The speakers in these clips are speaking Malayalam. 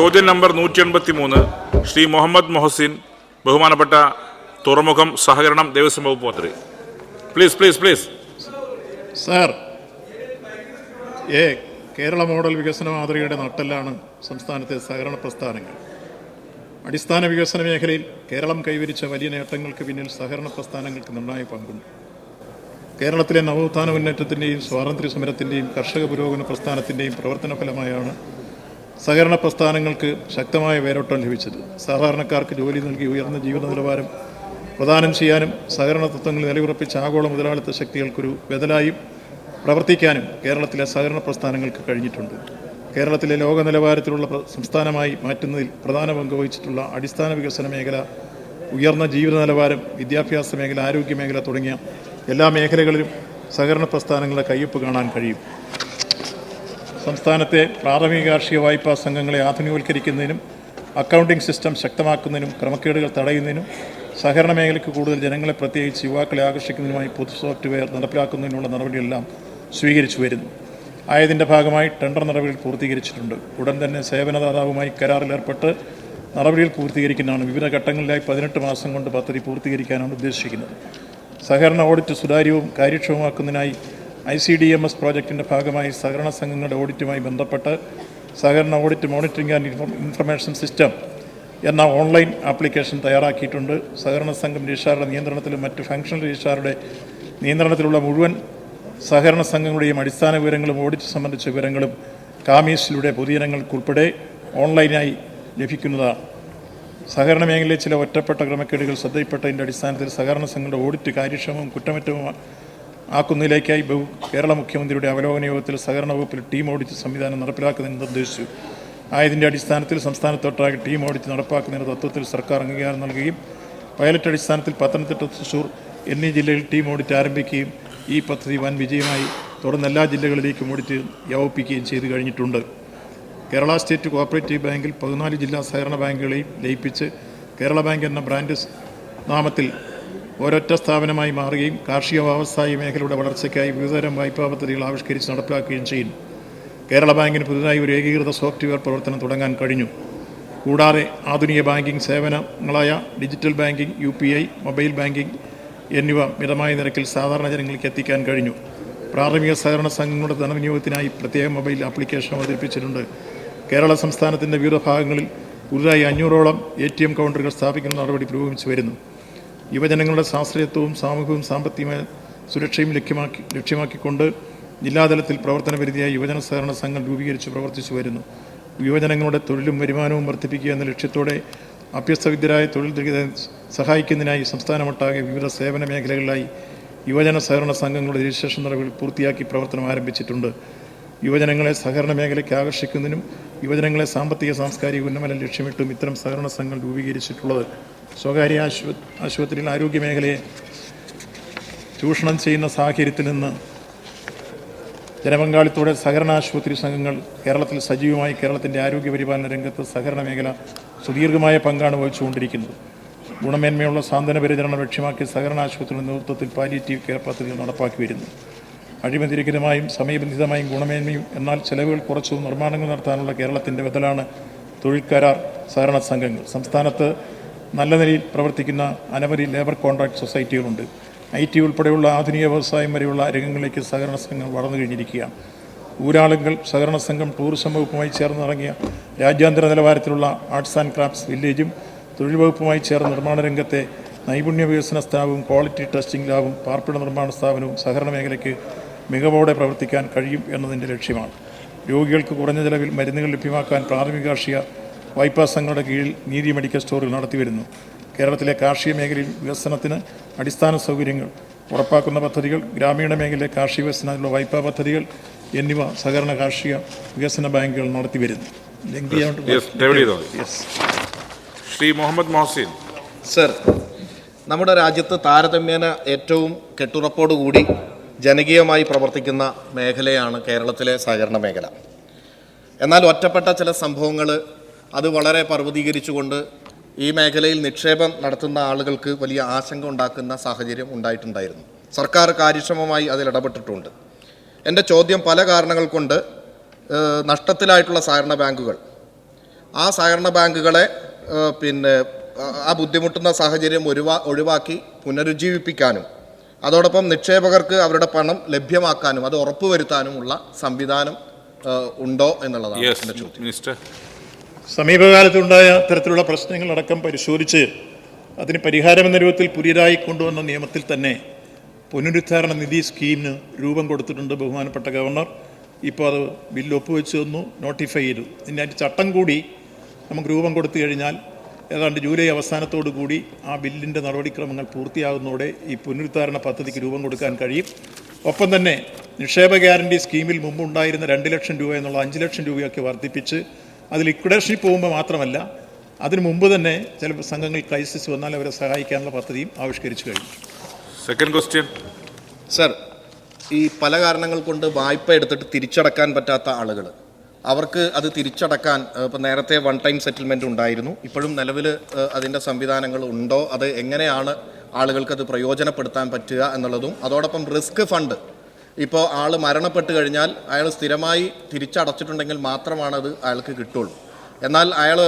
ചോദ്യം നമ്പർ നൂറ്റി എൺപത്തി മൂന്ന് ശ്രീ മുഹമ്മദ് മൊഹസിൻ ബഹുമാനപ്പെട്ട തുറമുഖം സഹകരണം ദേവസ്വം വകുപ്പ് മന്ത്രി. പ്ലീസ് പ്ലീസ് പ്ലീസ് സാർ ഏ കേരള മോഡൽ വികസന മാതൃകയുടെ നട്ടെല്ലാണ് സംസ്ഥാനത്തെ സഹകരണ പ്രസ്ഥാനങ്ങൾ. അടിസ്ഥാന വികസന മേഖലയിൽ കേരളം കൈവരിച്ച വലിയ നേട്ടങ്ങൾക്ക് പിന്നിൽ സഹകരണ പ്രസ്ഥാനങ്ങൾക്ക് നിർണായ പങ്കുണ്ട്. കേരളത്തിലെ നവോത്ഥാന മുന്നേറ്റത്തിന്റെയും സ്വാതന്ത്ര്യ സമരത്തിന്റെയും കർഷക പുരോഗമന പ്രസ്ഥാനത്തിന്റെയും പ്രവർത്തന ഫലമായാണ് സഹകരണ പ്രസ്ഥാനങ്ങൾക്ക് ശക്തമായ വേരോട്ടം ലഭിച്ചത്. സാധാരണക്കാർക്ക് ജോലി നൽകി ഉയർന്ന ജീവിത നിലവാരം പ്രദാനം ചെയ്യാനും സഹകരണ തത്വങ്ങൾ നിലയുറപ്പിച്ച ആഗോള മുതലാളിത്ത ശക്തികൾക്കൊരു ബദലായും പ്രവർത്തിക്കാനും കേരളത്തിലെ സഹകരണ പ്രസ്ഥാനങ്ങൾക്ക് കഴിഞ്ഞിട്ടുണ്ട്. കേരളത്തിലെ ലോക നിലവാരത്തിലുള്ള സംസ്ഥാനമായി മാറ്റുന്നതിൽ പ്രധാന പങ്ക് വഹിച്ചിട്ടുള്ള അടിസ്ഥാന വികസന മേഖല ഉയർന്ന ജീവിത നിലവാരം വിദ്യാഭ്യാസ മേഖല ആരോഗ്യ മേഖല തുടങ്ങിയ എല്ലാ മേഖലകളിലും സഹകരണ പ്രസ്ഥാനങ്ങളുടെ കയ്യൊപ്പ് കാണാൻ കഴിയും. സംസ്ഥാനത്തെ പ്രാഥമിക കാർഷിക വായ്പാ സംഘങ്ങളെ ആധുനികവൽക്കരിക്കുന്നതിനും അക്കൗണ്ടിംഗ് സിസ്റ്റം ശക്തമാക്കുന്നതിനും ക്രമക്കേടുകൾ തടയുന്നതിനും സഹകരണ മേഖലയ്ക്ക് കൂടുതൽ ജനങ്ങളെ പ്രത്യേകിച്ച് യുവാക്കളെ ആകർഷിക്കുന്നതിനുമായി പൊതു സോഫ്റ്റ്വെയർ നടപ്പിലാക്കുന്നതിനുള്ള നടപടികളെല്ലാം സ്വീകരിച്ചു വരുന്നു. ആയതിന്റെ ഭാഗമായി ടെൻഡർ നടപടികൾ പൂർത്തീകരിച്ചിട്ടുണ്ട്. ഉടൻ തന്നെ സേവനദാതാവുമായി കരാറിലേർപ്പെട്ട് നടപടികൾ പൂർത്തീകരിക്കുന്നതാണ്. വിവിധ ഘട്ടങ്ങളിലായി പതിനെട്ട് മാസം കൊണ്ട് പദ്ധതി പൂർത്തീകരിക്കാനാണ് ഉദ്ദേശിക്കുന്നത്. സഹകരണ ഓഡിറ്റ് സുതാര്യവും കാര്യക്ഷമമാക്കുന്നതിനായി I C D M S പ്രോജക്റ്റിന്റെ ഭാഗമായി സഹകരണ സംഘങ്ങളുടെ ഓഡിറ്റുമായി ബന്ധപ്പെട്ട് സഹകരണ audit monitoring and information system എന്ന ഓൺലൈൻ ആപ്ലിക്കേഷൻ തയ്യാറാക്കിയിട്ടുണ്ട്. സഹകരണ സംഘം രജിസ്ട്രാറുടെ നിയന്ത്രണത്തിലും മറ്റ് ഫങ്ഷണൽ രജിസ്ട്രാറുടെ നിയന്ത്രണത്തിലുള്ള മുഴുവൻ സഹകരണ സംഘങ്ങളുടെയും അടിസ്ഥാന വിവരങ്ങളും ഓഡിറ്റ് സംബന്ധിച്ച വിവരങ്ങളും കാമീസിലൂടെ പൊതുജനങ്ങൾക്കുൾപ്പെടെ ഓൺലൈനായി ലഭിക്കുന്നതാണ്. സഹകരണ മേഖലയിലെ ചില ഒറ്റപ്പെട്ട ക്രമക്കേടുകൾ ശ്രദ്ധയിൽപ്പെട്ടതിന്റെ അടിസ്ഥാനത്തിൽ സഹകരണ സംഘങ്ങളുടെ ഓഡിറ്റ് കാര്യക്ഷമവും കുറ്റമറ്റവും ആക്കുന്നതിലേക്കായി ബഹു കേരള മുഖ്യമന്ത്രിയുടെ അവലോകന യോഗത്തിൽ സഹകരണ വകുപ്പിൽ ടീം ഓഡിറ്റ് സംവിധാനം നടപ്പിലാക്കുന്നതിന് നിർദ്ദേശിച്ചു. ആയതിന്റെ അടിസ്ഥാനത്തിൽ സംസ്ഥാനത്തൊട്ടാകെ ടീം ഓഡിറ്റ് നടപ്പാക്കുന്നതിന് തത്വത്തിൽ സർക്കാർ അംഗീകാരം നൽകുകയും പൈലറ്റ് അടിസ്ഥാനത്തിൽ പത്തനംതിട്ട തൃശൂർ എന്നീ ജില്ലകളിൽ ടീം ഓഡിറ്റ് ആരംഭിക്കുകയും ഈ പദ്ധതി വൻ വിജയമായി തുടർന്ന് എല്ലാ ജില്ലകളിലേക്കും ഓഡിറ്റ് വ്യാപിപ്പിക്കുകയും ചെയ്തു കഴിഞ്ഞിട്ടുണ്ട്. കേരള സ്റ്റേറ്റ് കോഓപ്പറേറ്റീവ് ബാങ്കിൽ പതിനാല് ജില്ലാ സഹകരണ ബാങ്കുകളെയും ലയിപ്പിച്ച് കേരള ബാങ്ക് എന്ന ബ്രാൻഡ് നാമത്തിൽ ഒരൊറ്റ സ്ഥാപനമായി മാറുകയും കാർഷിക വ്യവസായ മേഖലയുടെ വളർച്ചയ്ക്കായി വിവിധതരം വായ്പാ പദ്ധതികൾ ആവിഷ്കരിച്ച് നടപ്പിലാക്കുകയും ചെയ്യുന്നു കേരള ബാങ്കിന് പുതുതായി ഒരു ഏകീകൃത സോഫ്റ്റ്വെയർ പ്രവർത്തനം തുടങ്ങാൻ കഴിഞ്ഞു. കൂടാതെ ആധുനിക banking സേവനങ്ങളായ digital banking U P I mobile banking എന്നിവ മിതമായ നിരക്കിൽ സാധാരണ ജനങ്ങൾക്ക് എത്തിക്കാൻ കഴിഞ്ഞു. പ്രാഥമിക സഹകരണ സംഘങ്ങളുടെ ധനവിനിയോഗത്തിനായി പ്രത്യേക മൊബൈൽ ആപ്ലിക്കേഷൻ അവതരിപ്പിച്ചിട്ടുണ്ട്. കേരള സംസ്ഥാനത്തിന്റെ വിവിധ ഭാഗങ്ങളിൽ പുതുതായി അഞ്ഞൂറോളം എ ടി എം കൗണ്ടറുകൾ സ്ഥാപിക്കുന്ന നടപടി പുരോഗമിച്ചു വരുന്നു. യുവജനങ്ങളുടെ ശാസ്ത്രീയത്വവും സാമൂഹികവും സാമ്പത്തികമായ സുരക്ഷയും ലക്ഷ്യമാക്കി ലക്ഷ്യമാക്കിക്കൊണ്ട് ജില്ലാതലത്തിൽ പ്രവർത്തന പരിധിയായി യുവജന സഹകരണ സംഘം രൂപീകരിച്ച് പ്രവർത്തിച്ചു വരുന്നു. യുവജനങ്ങളുടെ തൊഴിലും വരുമാനവും വർദ്ധിപ്പിക്കുക എന്ന ലക്ഷ്യത്തോടെ അഭ്യസ്തവിദ്യരായ തൊഴിൽ രഹിതരെ സഹായിക്കുന്നതിനായി സംസ്ഥാനമൊട്ടാകെ വിവിധ സേവന മേഖലകളിലായി യുവജന സഹകരണ സംഘങ്ങളുടെ രജിസ്ട്രേഷൻ നടപടികൾ പൂർത്തിയാക്കി പ്രവർത്തനം ആരംഭിച്ചിട്ടുണ്ട്. യുവജനങ്ങളെ സഹകരണ മേഖലയ്ക്ക് ആകർഷിക്കുന്നതിനും യുവജനങ്ങളെ സാമ്പത്തിക സാംസ്കാരിക ഉന്നമനം ലക്ഷ്യമിട്ടും ഇത്തരം സഹകരണ സംഘങ്ങൾ രൂപീകരിച്ചിട്ടുള്ളത്. സ്വകാര്യ ആശുപ ആശുപത്രിയിൽ ആരോഗ്യ മേഖലയെ ചൂഷണം ചെയ്യുന്ന സാഹചര്യത്തിൽ നിന്ന് ജനപങ്കാളിത്തോടെ സഹകരണ ആശുപത്രി സംഘങ്ങൾ കേരളത്തിൽ സജീവമായി കേരളത്തിന്റെ ആരോഗ്യ പരിപാലന രംഗത്ത് സഹകരണ മേഖല സുദീർഘമായ പങ്കാണ് വഹിച്ചുകൊണ്ടിരിക്കുന്നത്. ഗുണമേന്മയുള്ള സാന്ത്വന പരിചരണം ലക്ഷ്യമാക്കി സഹകരണ ആശുപത്രിയുടെ നേതൃത്വത്തിൽ പാലിയേറ്റീവ് കെയർ പദ്ധതികൾ നടപ്പാക്കി വരുന്നു. അഴിമതിരഹിതമായും സമയബന്ധിതമായും ഗുണമേന്മയും എന്നാൽ ചെലവുകൾ കുറച്ചും നിർമ്മാണങ്ങൾ നടത്താനുള്ള കേരളത്തിന്റെ ബദലാണ് തൊഴിൽ കരാർ സഹകരണ സംഘങ്ങൾ. സംസ്ഥാനത്ത് നല്ല നിലയിൽ പ്രവർത്തിക്കുന്ന അനവധി ലേബർ കോൺട്രാക്ട് സൊസൈറ്റികളുണ്ട്. ഐ ടി ഉൾപ്പെടെയുള്ള ആധുനിക വ്യവസായം വരെയുള്ള രംഗങ്ങളിലേക്ക് സഹകരണ സംഘങ്ങൾ വളർന്നു കഴിഞ്ഞിരിക്കുകയാണ്. ഊരാളുങ്കൽ സഹകരണ സംഘം ടൂറിസം വകുപ്പുമായി ചേർന്ന് ഇറങ്ങിയ രാജ്യാന്തര നിലവാരത്തിലുള്ള ആർട്സ് ആൻഡ് ക്രാഫ്റ്റ്സ് വില്ലേജും തൊഴിൽ വകുപ്പുമായി ചേർന്ന് നിർമ്മാണ രംഗത്തെ നൈപുണ്യ വികസന സ്ഥാപനവും ക്വാളിറ്റി ടെസ്റ്റിംഗ് ലാബും പാർപ്പിട നിർമ്മാണ സ്ഥാപനവും സഹകരണ മേഖലയ്ക്ക് മികവോടെ പ്രവർത്തിക്കാൻ കഴിയും എന്നതിന്റെ ലക്ഷ്യമാണ്. രോഗികൾക്ക് കുറഞ്ഞ ചെലവിൽ മരുന്നുകൾ ലഭ്യമാക്കാൻ പ്രാഥമിക കാർഷിക വായ്പാ സംഘങ്ങളുടെ കീഴിൽ നീതി മെഡിക്കൽ സ്റ്റോറുകൾ നടത്തിവരുന്നു. കേരളത്തിലെ കാർഷിക മേഖലയിൽ വികസനത്തിന് അടിസ്ഥാന സൗകര്യങ്ങൾ ഉറപ്പാക്കുന്ന പദ്ധതികൾ ഗ്രാമീണ മേഖലയിലെ കാർഷിക വികസനത്തിലുള്ള വായ്പാ പദ്ധതികൾ എന്നിവ സഹകരണ കാർഷിക വികസന ബാങ്കുകൾ നടത്തിവരുന്നു. ശ്രീ മുഹമ്മദ് മൊഹസിൻ. സർ നമ്മുടെ രാജ്യത്ത് താരതമ്യേന ഏറ്റവും കെട്ടുറപ്പോടുകൂടി ജനകീയമായി പ്രവർത്തിക്കുന്ന മേഖലയാണ് കേരളത്തിലെ സഹകരണ മേഖല. എന്നാൽ ഒറ്റപ്പെട്ട ചില സംഭവങ്ങൾ അത് വളരെ പർവതീകരിച്ചുകൊണ്ട് ഈ മേഖലയിൽ നിക്ഷേപം നടത്തുന്ന ആളുകൾക്ക് വലിയ ആശങ്ക ഉണ്ടാക്കുന്ന സാഹചര്യം ഉണ്ടായിട്ടുണ്ടായിരുന്നു. സർക്കാർ കാര്യക്ഷമമായി അതിൽ ഇടപെട്ടിട്ടുണ്ട്. എന്റെ ചോദ്യം പല കാരണങ്ങൾ കൊണ്ട് നഷ്ടത്തിലായിട്ടുള്ള സഹകരണ ബാങ്കുകൾ. ആ സഹകരണ ബാങ്കുകളെ പിന്നെ ആ, ബുദ്ധിമുട്ടുന്ന സാഹചര്യം ഒഴിവാ ഒഴിവാക്കി പുനരുജ്ജീവിപ്പിക്കാനും അതോടൊപ്പം നിക്ഷേപകർക്ക് അവരുടെ പണം ലഭ്യമാക്കാനും അത് ഉറപ്പുവരുത്താനുമുള്ള സംവിധാനം ഉണ്ടോ എന്നുള്ളതാണ് ചോദ്യം. മിനിസ്റ്റർ സമീപകാലത്തുണ്ടായ തരത്തിലുള്ള പ്രശ്നങ്ങളടക്കം പരിശോധിച്ച് അതിന് പരിഹാരമെന്ന രൂപത്തിൽ പുതിയതായി കൊണ്ടുവന്ന നിയമത്തിൽ തന്നെ പുനരുദ്ധാരണ നിധി സ്കീമിന് രൂപം കൊടുത്തിട്ടുണ്ട് ബഹുമാനപ്പെട്ട ഗവർണർ. ഇപ്പോൾ അത് ബില്ല് ഒപ്പുവെച്ച് തന്നു നോട്ടിഫൈ ചെയ്തു. ഇതിന്റെ അതിന്റെ ചട്ടം കൂടി നമുക്ക് രൂപം കൊടുത്തു കഴിഞ്ഞാൽ ഏതാണ്ട് ജൂലൈ അവസാനത്തോടു കൂടി ആ ബില്ലിന്റെ നടപടിക്രമങ്ങൾ പൂർത്തിയാകുന്നതോടെ ഈ പുനരുദ്ധാരണ പദ്ധതിക്ക് രൂപം കൊടുക്കാൻ കഴിയും. ഒപ്പം തന്നെ നിക്ഷേപ ഗ്യാരണ്ടി സ്കീമിൽ മുമ്പുണ്ടായിരുന്ന രണ്ട് ലക്ഷം രൂപ എന്നുള്ള അഞ്ച് ലക്ഷം രൂപയൊക്കെ വർദ്ധിപ്പിച്ച് അത് ലിക്വിഡേഷനിൽ പോകുമ്പോൾ മാത്രമല്ല അതിനു മുമ്പ് തന്നെ ചില സംഘങ്ങൾ ക്രൈസിസ് വന്നാൽ അവരെ സഹായിക്കാനുള്ള പദ്ധതിയും ആവിഷ്കരിച്ചു കഴിഞ്ഞു. സെക്കൻഡ് ക്വസ്റ്റ്യൻ സർ ഈ പല കാരണങ്ങൾ കൊണ്ട് വായ്പ എടുത്തിട്ട് തിരിച്ചടക്കാൻ പറ്റാത്ത ആളുകൾ അവർക്ക് അത് തിരിച്ചടക്കാൻ ഇപ്പം നേരത്തെ വൺ ടൈം സെറ്റിൽമെന്റ് ഉണ്ടായിരുന്നു. ഇപ്പോഴും നിലവിൽ അതിന്റെ സംവിധാനങ്ങൾ ഉണ്ടോ? അത് എങ്ങനെയാണ് ആളുകൾക്ക് അത് പ്രയോജനപ്പെടുത്താൻ പറ്റുക എന്നുള്ളതും അതോടൊപ്പം റിസ്ക് ഫണ്ട് ഇപ്പോൾ ആൾ മരണപ്പെട്ട് കഴിഞ്ഞാൽ അയാൾ സ്ഥിരമായി തിരിച്ചടച്ചിട്ടുണ്ടെങ്കിൽ മാത്രമാണ് അത് അയാൾക്ക് കിട്ടുള്ളൂ. എന്നാൽ അയാൾ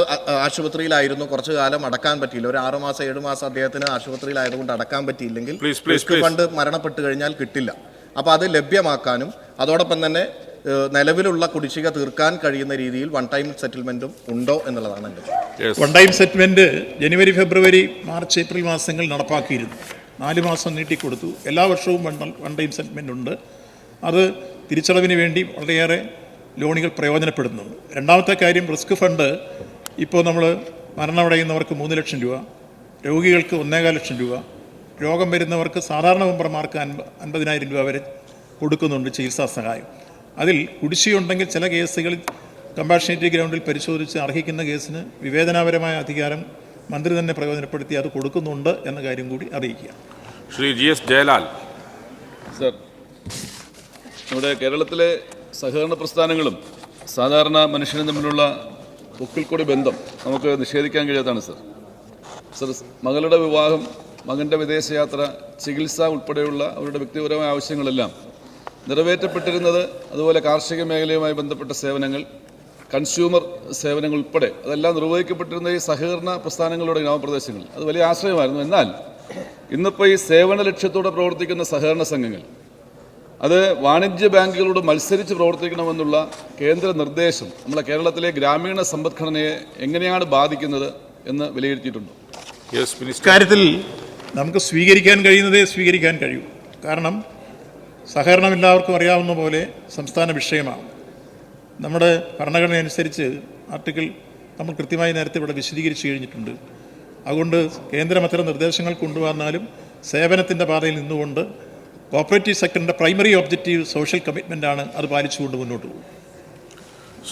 ആശുപത്രിയിലായിരുന്നു കുറച്ചു കാലം അടക്കാൻ പറ്റിയില്ല. ഒരു ആറ് മാസം ഏഴ് മാസം അദ്ദേഹത്തിന് ആശുപത്രിയിലായതുകൊണ്ട് അടക്കാൻ പറ്റിയില്ലെങ്കിൽ റിസ്ക് ഫണ്ട് മരണപ്പെട്ട് കഴിഞ്ഞാൽ കിട്ടില്ല. അപ്പോൾ അത് ലഭ്യമാക്കാനും അതോടൊപ്പം തന്നെ നിലവിലുള്ള കുടിശ്ശിക തീർക്കാൻ കഴിയുന്ന രീതിയിൽ വൺ ടൈം സെറ്റിൽമെന്റും ഉണ്ടോ എന്നുള്ളതാണ് എന്റെ വൺ ടൈം സെറ്റിൽമെന്റ് ജനുവരി ഫെബ്രുവരി മാർച്ച് ഏപ്രിൽ മാസങ്ങളിൽ നടപ്പാക്കിയിരുന്നു. നാല് മാസം നീട്ടിക്കൊടുത്തു എല്ലാ വർഷവും വൺ വൺ ടൈം സെറ്റിൽമെന്റ് ഉണ്ട്. അത് തിരിച്ചടവിന് വേണ്ടി വളരെയേറെ ലോണുകൾ പ്രയോജനപ്പെടുന്നുണ്ട്. രണ്ടാമത്തെ കാര്യം റിസ്ക് ഫണ്ട്. ഇപ്പോൾ നമ്മൾ മരണമടയുന്നവർക്ക് മൂന്ന് ലക്ഷം രൂപ രോഗികൾക്ക് ഒന്നേകാൽ ലക്ഷം രൂപ രോഗം വരുന്നവർക്ക് സാധാരണ മെമ്പർമാർക്ക് അൻപ അൻപതിനായിരം രൂപ വരെ കൊടുക്കുന്നുണ്ട് ചികിത്സാ സഹായം. അതിൽ കുടിശ്ശിയുണ്ടെങ്കിൽ ചില കേസുകളിൽ കമ്പാഷനേറ്റീവ് ഗ്രൗണ്ടിൽ പരിശോധിച്ച് അർഹിക്കുന്ന കേസിന് വിവേചനാപരമായ അധികാരം മന്ത്രി തന്നെ പ്രയോജനപ്പെടുത്തി അത് കൊടുക്കുന്നുണ്ട് എന്ന കാര്യം കൂടി അറിയിക്കുക. Shri G S Jayalal. Sir നമ്മുടെ കേരളത്തിലെ സഹകരണ പ്രസ്ഥാനങ്ങളും സാധാരണ മനുഷ്യനും തമ്മിലുള്ള പൊക്കിൽ കൂടി ബന്ധം നമുക്ക് നിഷേധിക്കാൻ കഴിയാത്തതാണ് സർ. സർ മകളുടെ വിവാഹം മകന്റെ വിദേശയാത്ര ചികിത്സ ഉൾപ്പെടെയുള്ള അവരുടെ വ്യക്തിപരമായ ആവശ്യങ്ങളെല്ലാം നിറവേറ്റപ്പെട്ടിരുന്നത് അതുപോലെ കാർഷിക മേഖലയുമായി ബന്ധപ്പെട്ട സേവനങ്ങൾ കൺസ്യൂമർ സേവനങ്ങൾ ഉൾപ്പെടെ അതെല്ലാം നിർവഹിക്കപ്പെട്ടിരുന്ന ഈ സഹകരണ പ്രസ്ഥാനങ്ങളുടെ ഗ്രാമപ്രദേശങ്ങളിൽ അത് വലിയ ആശ്രയമായിരുന്നു. എന്നാൽ ഇന്നിപ്പോൾ ഈ സേവന ലക്ഷ്യത്തോടെ പ്രവർത്തിക്കുന്ന സഹകരണ സംഘങ്ങൾ അത് വാണിജ്യ ബാങ്കുകളോട് മത്സരിച്ച് പ്രവർത്തിക്കണമെന്നുള്ള കേന്ദ്ര നിർദ്ദേശം നമ്മളെ കേരളത്തിലെ ഗ്രാമീണ സമ്പദ്ഘടനയെ എങ്ങനെയാണ് ബാധിക്കുന്നത് എന്ന് വിലയിരുത്തിയിട്ടുണ്ട്. യെസ് മിനിസ്റ്റർ ഇക്കാര്യത്തിൽ നമുക്ക് സ്വീകരിക്കാൻ കഴിയുന്നതേ സ്വീകരിക്കാൻ കഴിയൂ. കാരണം സഹകരണം എല്ലാവർക്കും അറിയാവുന്ന പോലെ സംസ്ഥാന വിഷയമാണ്. നമ്മുടെ ഭരണഘടന അനുസരിച്ച് ആർട്ടിക്കിൾ നമ്മൾ കൃത്യമായി നേരത്തെ ഇവിടെ വിശദീകരിച്ചു കഴിഞ്ഞിട്ടുണ്ട്. അതുകൊണ്ട് കേന്ദ്രം അത്തരം നിർദ്ദേശങ്ങൾ കൊണ്ടുവന്നാലും സേവനത്തിന്റെ പാതയിൽ നിന്നുകൊണ്ട് കോപ്പറേറ്റീവ് സെക്ടറിന്റെ പ്രൈമറി ഒബ്ജക്റ്റീവ് സോഷ്യൽ കമ്മിറ്റ്മെന്റ് ആണ് അത് പാലിച്ചുകൊണ്ട് മുന്നോട്ട് പോകും.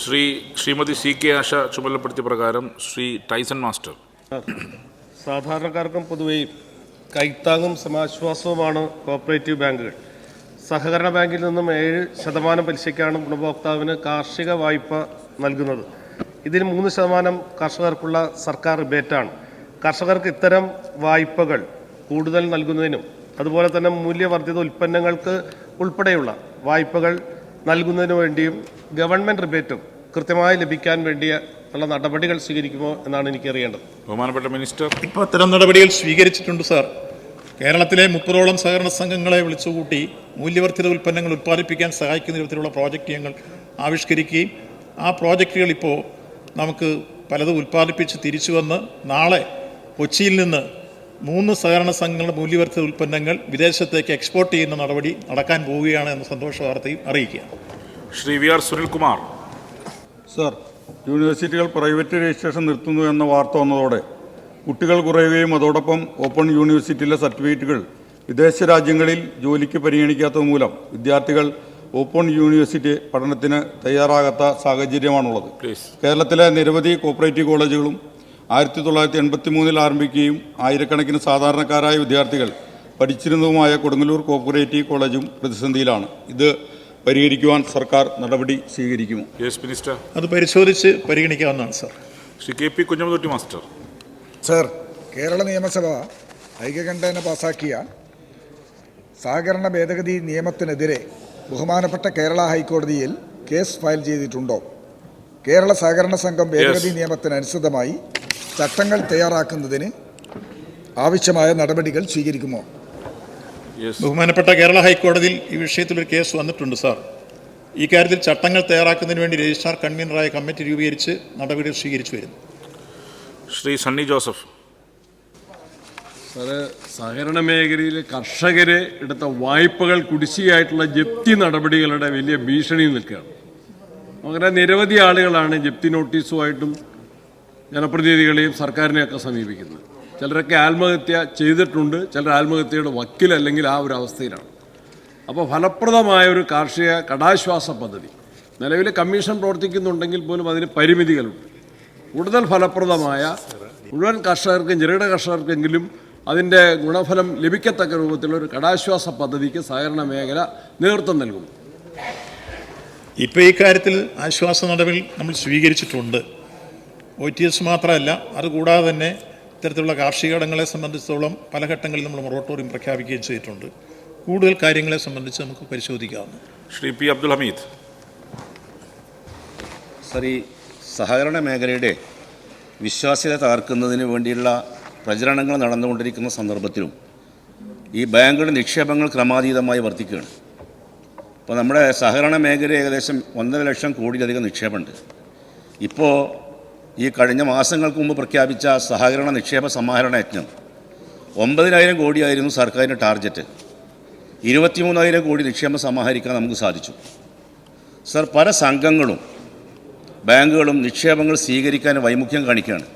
ശ്രീ ശ്രീമതി സി കെ ആശ ചുമതലപ്പെടുത്തിയ പ്രകാരം ശ്രീ ടൈസൺ മാസ്റ്റർ. സാധാരണക്കാർക്കും പൊതുവെയും കൈത്താങ്ങും സമാശ്വാസവുമാണ് കോപ്പറേറ്റീവ് ബാങ്കുകൾ. സഹകരണ ബാങ്കിൽ നിന്നും ഏഴ് ശതമാനം പലിശയ്ക്കാണ് ഗുണഭോക്താവിന് കാർഷിക വായ്പ നൽകുന്നത്. ഇതിൽ മൂന്ന് ശതമാനം കർഷകർക്കുള്ള സർക്കാർ റിബേറ്റാണ് കർഷകർക്ക് ഇത്തരം വായ്പകൾ കൂടുതൽ നൽകുന്നതിനും അതുപോലെ തന്നെ മൂല്യവർദ്ധിത ഉൽപ്പന്നങ്ങൾക്ക് ഉൾപ്പെടെയുള്ള വായ്പകൾ നൽകുന്നതിനു വേണ്ടിയും ഗവൺമെന്റ് റിബേറ്റും കൃത്യമായി ലഭിക്കാൻ വേണ്ടിയ ഉള്ള നടപടികൾ സ്വീകരിക്കുമോ എന്നാണ് എനിക്കറിയേണ്ടത്. ബഹുമാനപ്പെട്ട മിനിസ്റ്റർ. ഇപ്പോൾ അത്തരം നടപടികൾ സ്വീകരിച്ചിട്ടുണ്ട് സാർ. കേരളത്തിലെ മുപ്പതോളം സഹകരണ സംഘങ്ങളെ വിളിച്ചുകൂട്ടി മൂല്യവർദ്ധിത ഉൽപ്പന്നങ്ങൾ ഉൽപ്പാദിപ്പിക്കാൻ സഹായിക്കുന്ന വിധത്തിലുള്ള പ്രോജക്റ്റ് ഞങ്ങൾ ആവിഷ്കരിക്കുകയും ആ പ്രോജക്റ്റുകൾ ഇപ്പോൾ നമുക്ക് പലതും ഉൽപ്പാദിപ്പിച്ച് തിരിച്ചു വന്ന് നാളെ കൊച്ചിയിൽ നിന്ന് മൂന്ന് സഹകരണ സംഘങ്ങളുടെ മൂല്യവർദ്ധിത ഉൽപ്പന്നങ്ങൾ വിദേശത്തേക്ക് എക്സ്പോർട്ട് ചെയ്യുന്ന നടപടി നടക്കാൻ പോവുകയാണ് എന്ന സന്തോഷ വാർത്തയും അറിയിക്കുക Shri V R Sunilkumar. Sir യൂണിവേഴ്സിറ്റികൾ private registration നിർത്തുന്നു എന്ന വാർത്ത വന്നതോടെ കുട്ടികൾ കുറയുകയും അതോടൊപ്പം ഓപ്പൺ യൂണിവേഴ്സിറ്റിയിലെ സർട്ടിഫിക്കറ്റുകൾ വിദേശ രാജ്യങ്ങളിൽ ജോലിക്ക് പരിഗണിക്കാത്തത് മൂലം വിദ്യാർത്ഥികൾ ഓപ്പൺ യൂണിവേഴ്സിറ്റി പഠനത്തിന് തയ്യാറാകാത്ത സാഹചര്യമാണുള്ളത്. കേരളത്തിലെ നിരവധി കോപ്പറേറ്റീവ് കോളേജുകളും ആയിരത്തി തൊള്ളായിരത്തി എൺപത്തി മൂന്നിൽ ആരംഭിക്കുകയും ആയിരക്കണക്കിന് സാധാരണക്കാരായ വിദ്യാർത്ഥികൾ പഠിച്ചിരുന്നതുമായ കൊടുങ്ങല്ലൂർ കോപ്പറേറ്റീവ് കോളേജും പ്രതിസന്ധിയിലാണ്. ഇത് പരിഹരിക്കുവാൻ സർക്കാർ നടപടി സ്വീകരിക്കുമോ? യെസ് മിനിസ്റ്റർ അത് പരിശോധിച്ച് പരിഗണിക്കാവുന്നതാണ് sir Shri K P Kunhammadotti master sir Kerala Niyamasabha ഐക്യകണ്ഠേന പാസാക്കിയ സഹകരണ ഭേദഗതി നിയമത്തിനെതിരെ ബഹുമാനപ്പെട്ട കേരള ഹൈക്കോടതിയിൽ കേസ് ഫയൽ ചെയ്തിട്ടുണ്ടോ? കേരള സഹകരണ സംഘം ഭേദഗതി നിയമത്തിനനുസൃതമായി ചട്ടങ്ങൾ തയ്യാറാക്കുന്നതിന് ആവശ്യമായ നടപടികൾ സ്വീകരിക്കുമോ? ബഹുമാനപ്പെട്ട കേരള ഹൈക്കോടതിയിൽ ഈ വിഷയത്തിൽ ഒരു കേസ് വന്നിട്ടുണ്ട് സാർ. ഈ കാര്യത്തിൽ ചട്ടങ്ങൾ തയ്യാറാക്കുന്നതിന് വേണ്ടി രജിസ്ട്രാർ കൺവീനറായ കമ്മിറ്റി രൂപീകരിച്ച് നടപടികൾ സ്വീകരിച്ചു വരുന്നു. ശ്രീ സണ്ണി ജോസഫ്. സാറ് സഹകരണ മേഖലയിൽ കർഷകരെ എടുത്ത വായ്പകൾ കുടിശ്ശിയായിട്ടുള്ള ജപ്തി നടപടികളുടെ വലിയ ഭീഷണി നിൽക്കുകയാണ്. അങ്ങനെ നിരവധി ആളുകളാണ് ജപ്തി നോട്ടീസുമായിട്ടും ജനപ്രതിനിധികളെയും സർക്കാരിനെയൊക്കെ സമീപിക്കുന്നത്. ചിലരൊക്കെ ആത്മഹത്യ ചെയ്തിട്ടുണ്ട് ചിലർ ആത്മഹത്യയുടെ വക്കിൽ അല്ലെങ്കിൽ ആ ഒരു അവസ്ഥയിലാണ്. അപ്പോൾ ഫലപ്രദമായ ഒരു കാർഷിക കടാശ്വാസ പദ്ധതി. നിലവിൽ കമ്മീഷൻ പ്രവർത്തിക്കുന്നുണ്ടെങ്കിൽ പോലും അതിന് പരിമിതികളുണ്ട്. കൂടുതൽ ഫലപ്രദമായ മുഴുവൻ കർഷകർക്കും ചെറുകിട കർഷകർക്കെങ്കിലും അതിന്റെ ഗുണഫലം ലഭിക്കത്തക്ക രൂപത്തിലൊരു ഒരു കടാശ്വാസ പദ്ധതിക്ക് സഹകരണ മേഖല നേതൃത്വം നൽകും ഇപ്പോൾ ഈ കാര്യത്തിൽ ആശ്വാസ നടപടി നമ്മൾ സ്വീകരിച്ചിട്ടുണ്ട്. ഒ ടി എസ് മാത്രമല്ല അതുകൂടാതെ തന്നെ ഇത്തരത്തിലുള്ള കാർഷിക ഇടങ്ങളെ സംബന്ധിച്ചിടത്തോളം പല ഘട്ടങ്ങളിൽ നമ്മൾ മൊറട്ടോറിയം പ്രഖ്യാപിക്കുകയും ചെയ്തിട്ടുണ്ട്. കൂടുതൽ കാര്യങ്ങളെ സംബന്ധിച്ച് നമുക്ക് പരിശോധിക്കാവുന്നു ശ്രീ പി അബ്ദുൽ ഹമീദ്. സർ ഈ സഹകരണ മേഖലയുടെ വിശ്വാസ്യത തകർക്കുന്നതിന് വേണ്ടിയുള്ള പ്രചരണങ്ങൾ നടന്നുകൊണ്ടിരിക്കുന്ന സന്ദർഭത്തിലും ഈ ബാങ്കുകളുടെ നിക്ഷേപങ്ങൾ ക്രമാതീതമായി വർദ്ധിക്കുകയാണ്. ഇപ്പോൾ നമ്മുടെ സഹകരണ മേഖല ഏകദേശം ഒന്നര ലക്ഷം കോടിയിലധികം നിക്ഷേപമുണ്ട്. ഇപ്പോൾ ഈ കഴിഞ്ഞ മാസങ്ങൾക്ക് മുമ്പ് പ്രഖ്യാപിച്ച സഹകരണ നിക്ഷേപ സമാഹരണ യജ്ഞം ഒമ്പതിനായിരം കോടിയായിരുന്നു സർക്കാരിന്റെ ടാർഗറ്റ് ഇരുപത്തിമൂന്നായിരം കോടി നിക്ഷേപം സമാഹരിക്കാൻ നമുക്ക് സാധിച്ചു. സർ പല സംഘങ്ങളും ബാങ്കുകളും നിക്ഷേപങ്ങൾ സ്വീകരിക്കാൻ വൈമുഖ്യം കാണിക്കുകയാണ്.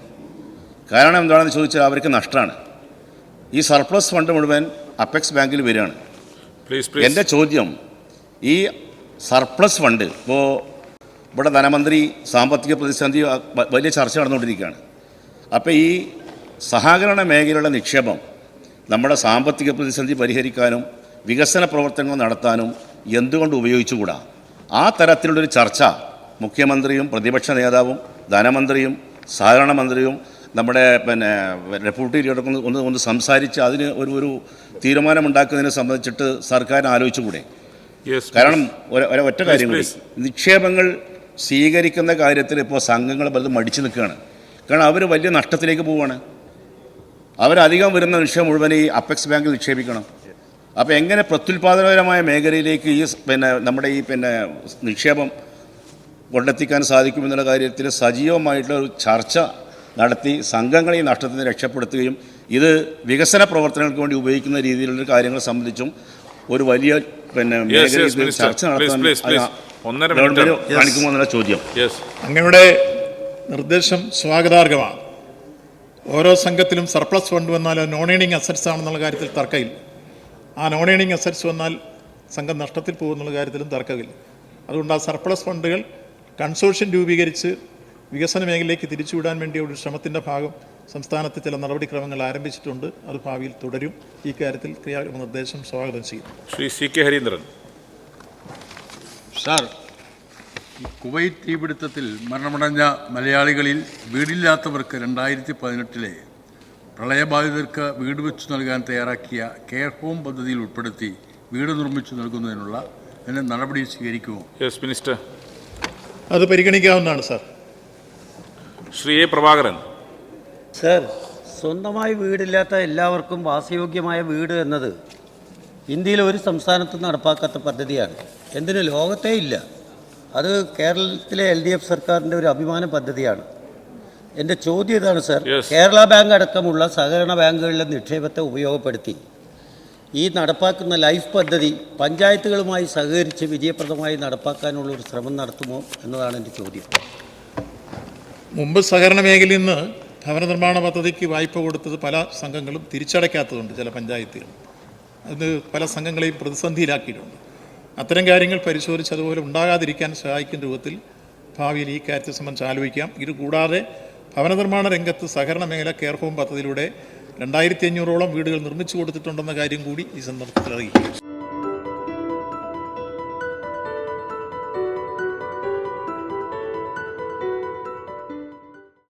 കാരണം എന്താണെന്ന് ചോദിച്ചാൽ അവർക്ക് നഷ്ടമാണ്. ഈ സർപ്ലസ് ഫണ്ട് മുഴുവൻ അപ്പെക്സ് ബാങ്കിൽ വരികയാണ്. എന്റെ ചോദ്യം ഈ സർപ്ലസ് ഫണ്ട് ഇപ്പോൾ ഇവിടെ ധനമന്ത്രി സാമ്പത്തിക പ്രതിസന്ധി വലിയ ചർച്ച നടന്നുകൊണ്ടിരിക്കുകയാണ്. അപ്പോൾ ഈ സഹകരണ മേഖലയുടെ നിക്ഷേപം നമ്മുടെ സാമ്പത്തിക പ്രതിസന്ധി പരിഹരിക്കാനും വികസന പ്രവർത്തനങ്ങൾ നടത്താനും എന്തുകൊണ്ട് ഉപയോഗിച്ചുകൂടാ? ആ തരത്തിലുള്ളൊരു ചർച്ച മുഖ്യമന്ത്രിയും പ്രതിപക്ഷ നേതാവും ധനമന്ത്രിയും സഹകരണ മന്ത്രിയും നമ്മുടെ പിന്നെ ഡെപ്യൂട്ടി ലീഡർക്കൊന്ന് ഒന്ന് ഒന്ന് സംസാരിച്ച് അതിന് ഒരു ഒരു തീരുമാനമുണ്ടാക്കുന്നതിനെ സംബന്ധിച്ചിട്ട് സർക്കാർ ആലോചിച്ചുകൂടെ? കാരണം ഒറ്റ കാര്യം കൂടി. നിക്ഷേപങ്ങൾ സ്വീകരിക്കുന്ന കാര്യത്തിൽ ഇപ്പോൾ സംഘങ്ങൾ പലതും മടിച്ചു നിൽക്കുകയാണ്. കാരണം അവർ വലിയ നഷ്ടത്തിലേക്ക് പോവുകയാണ്. അവരധികം വരുന്ന നിക്ഷേപം മുഴുവൻ ഈ അപ്പെക്സ് ബാങ്കിൽ നിക്ഷേപിക്കണം. അപ്പോൾ എങ്ങനെ പ്രത്യുൽപാദനപരമായ മേഖലയിലേക്ക് ഈ പിന്നെ നമ്മുടെ ഈ പിന്നെ നിക്ഷേപം കൊണ്ടെത്തിക്കാൻ സാധിക്കുമെന്നുള്ള കാര്യത്തിൽ സജീവമായിട്ടുള്ള ഒരു ചർച്ച നടത്തി സംഘങ്ങളെ ഈ നഷ്ടത്തിൽ നിന്ന് രക്ഷപ്പെടുത്തുകയും ഇത് വികസന പ്രവർത്തനങ്ങൾക്ക് വേണ്ടി ഉപയോഗിക്കുന്ന രീതിയിലുള്ള കാര്യങ്ങൾ സംബന്ധിച്ചും ഒരു വലിയ പിന്നെ. ചർച്ച നടത്താൻ ചോദ്യം. അങ്ങയുടെ നിർദ്ദേശം സ്വാഗതാർഹമാണ്. ഓരോ സംഘത്തിലും സർപ്ലസ് ഫണ്ട് വന്നാൽ നോൺ ഏണിങ് അസറ്റ്സ് ആണെന്നുള്ള കാര്യത്തിൽ തർക്കമില്ല. ആ നോൺ ഏണിങ് അസറ്റ്സ് വന്നാൽ സംഘം നഷ്ടത്തിൽ പോകുന്നുള്ള കാര്യത്തിലും തർക്കമില്ല. അതുകൊണ്ട് ആ സർപ്ലസ് ഫണ്ടുകൾ കൺസോർഷ്യം രൂപീകരിച്ച് വികസന മേഖലയിലേക്ക് തിരിച്ചുവിടാൻ വേണ്ടിയ ഒരു ശ്രമത്തിന്റെ ഭാഗം സംസ്ഥാനത്ത് ചില നടപടിക്രമങ്ങൾ ആരംഭിച്ചിട്ടുണ്ട്. അത് ഭാവിയിൽ തുടരും. ഈ കാര്യത്തിൽ ക്രിയാ നിർദ്ദേശം സ്വാഗതം ചെയ്യും Shri C K Harindran. Sir ഈ കുവൈറ്റ് തീപിടുത്തത്തിൽ മരണമടഞ്ഞ മലയാളികളിൽ വീടില്ലാത്തവർക്ക് രണ്ടായിരത്തി പതിനെട്ടിലെ പ്രളയബാധിതർക്ക് വീട് വെച്ചു നൽകാൻ തയ്യാറാക്കിയ കെയർ ഹോം പദ്ധതിയിൽ ഉൾപ്പെടുത്തി വീട് നിർമ്മിച്ചു നൽകുന്നതിനുള്ള അതിന് നടപടി സ്വീകരിക്കുമോ? Yes minister. അത് പരിഗണിക്കാവുന്നതാണ് sir. Shri A Prabhakaran. Sir സ്വന്തമായി വീടില്ലാത്ത എല്ലാവർക്കും വാസയോഗ്യമായ വീട് എന്നത് ഇന്ത്യയിലെ ഒരു സംസ്ഥാനത്തും നടപ്പാക്കാത്ത പദ്ധതിയാണ്. എന്തിന്? ലോകത്തേ ഇല്ല. അത് കേരളത്തിലെ എൽ ഡി എഫ് സർക്കാരിന്റെ ഒരു അഭിമാന പദ്ധതിയാണ്. എന്റെ ചോദ്യം ഇതാണ് സർ. കേരള ബാങ്ക് അടക്കമുള്ള സഹകരണ ബാങ്കുകളിലെ നിക്ഷേപത്തെ ഉപയോഗപ്പെടുത്തി ഈ നടപ്പാക്കുന്ന ലൈഫ് പദ്ധതി പഞ്ചായത്തുകളുമായി സഹകരിച്ച് വിജയപ്രദമായി നടപ്പാക്കാനുള്ള ഒരു ശ്രമം നടത്തുമോ എന്നതാണ് എന്റെ ചോദ്യം. മുമ്പ് സഹകരണ മേഖലയിൽ നിന്ന് ഭവന നിർമ്മാണ പദ്ധതിക്ക് വായ്പ കൊടുത്തത് പല സംഘങ്ങളും തിരിച്ചടയ്ക്കാത്തതുണ്ട് ചില പഞ്ചായത്തുകൾ. അത് പല സംഘങ്ങളെയും പ്രതിസന്ധിയിലാക്കിയിട്ടുണ്ട്. അത്തരം കാര്യങ്ങൾ പരിശോധിച്ച് അതുപോലെ ഉണ്ടാകാതിരിക്കാൻ സഹായിക്കുന്ന രൂപത്തിൽ ഭാവിയിൽ ഈ കാര്യത്തെ സംബന്ധിച്ച് ആലോചിക്കാം. ഇത് കൂടാതെ ഭവന നിർമ്മാണ രംഗത്ത് സഹകരണ മേഖല കെയർ ഹോം പദ്ധതിയിലൂടെ രണ്ടായിരത്തി അഞ്ഞൂറോളം വീടുകൾ നിർമ്മിച്ചു കൊടുത്തിട്ടുണ്ടെന്ന കാര്യം കൂടി ഈ സന്ദർഭത്തിൽ അറിയിക്കും.